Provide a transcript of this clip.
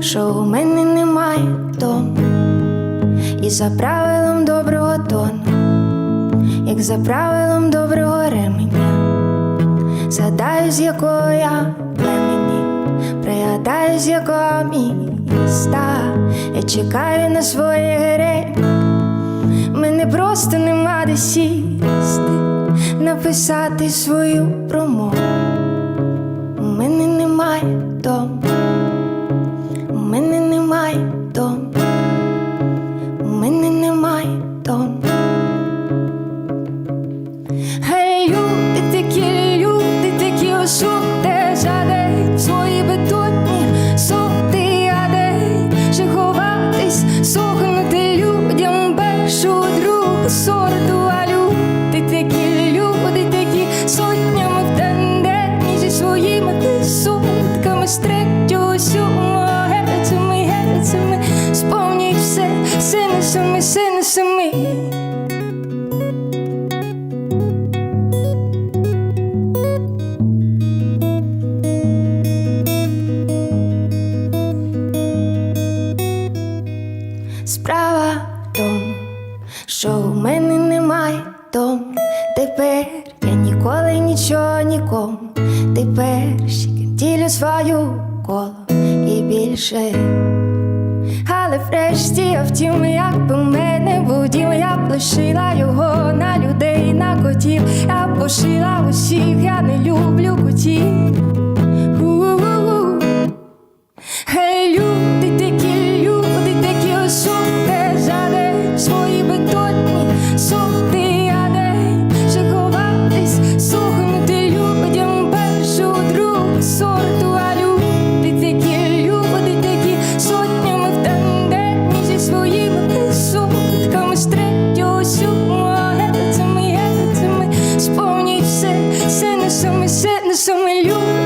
що у мене немає дому, і за правилом доброго тону, як за правилом доброго ременя, згадаю, з якого я племені, пригадаю, з якого міста я чекаю на своє гере. Мене просто нема де сісти, написати свою промову. Немає дому, у мене немає дому, у мене немає дому. Справа в тому, що у мене немає дому. Тепер я ніколи нічого нікому. Тепер ще ділю свою коло і більше. Але врешті я втім, як би в мене був дім, я б лишила його на людей, на котів. Я б пошила усіх, я не люблю котів. you.